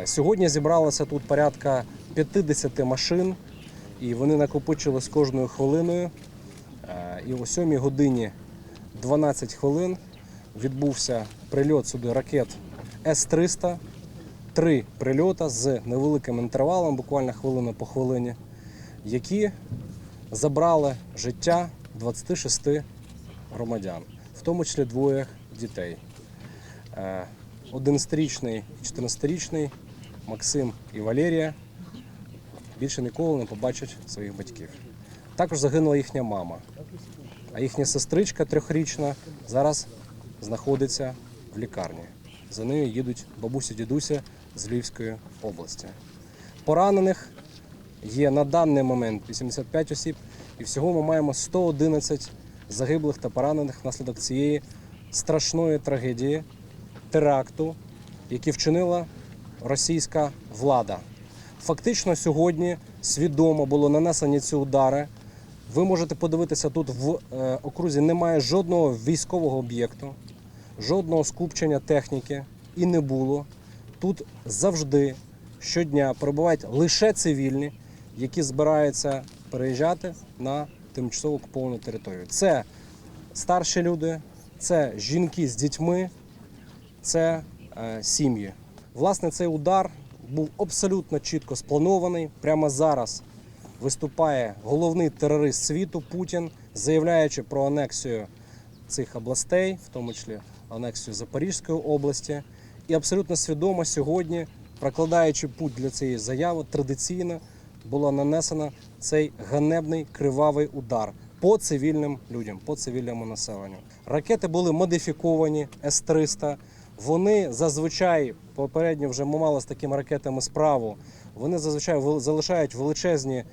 Е, Сьогодні зібралося тут порядка 50 машин, і вони накопичили з кожною хвилиною. Е, І о 7 годині 12 хвилин відбувся прильот сюди ракет С-300. Три прильота з невеликим інтервалом, буквально хвилина по хвилині, які забрали життя 26 громадян, в тому числі двоє дітей. Е, 11-річний і 14-річний Максим і Валерія більше ніколи не побачать своїх батьків. Також загинула їхня мама, а їхня сестричка трьохрічна зараз знаходиться в лікарні. За нею їдуть бабусі дідуся з Львівської області. Поранених є на даний момент 85 осіб, і всього ми маємо 111 загиблих та поранених внаслідок цієї страшної трагедії, теракту, який вчинила російська влада. Фактично сьогодні свідомо було нанесені ці удари. Ви можете подивитися, тут в е, окрузі немає жодного військового об'єкту, жодного скупчення техніки і не було. Тут завжди щодня перебувають лише цивільні, які збираються переїжджати на тимчасово окуповану територію. Це старші люди, це жінки з дітьми, це е, сім'ї. Власне, цей удар був абсолютно чітко спланований. Прямо зараз виступає головний терорист світу Путін, заявляючи про анексію цих областей, в тому числі анексію Запорізької області, і абсолютно свідомо сьогодні, прокладаючи путь для цієї заяви, традиційно було нанесено цей ганебний кривавий удар по цивільним людям, по цивільному населенню. Ракети були модифіковані С-300. Вони зазвичай попередньо вже ми мали з такими ракетами справу. Вони зазвичай залишають величезні е,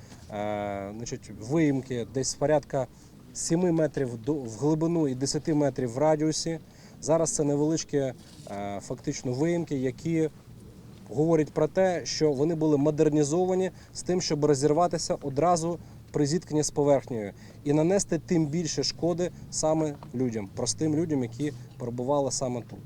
значить, виїмки, десь порядка 7 метрів в глибину і 10 метрів в радіусі. Зараз це невеличкі е, фактично виїмки, які говорять про те, що вони були модернізовані з тим, щоб розірватися одразу при зіткненні з поверхнею і нанести тим більше шкоди саме людям, простим людям, які перебували саме тут.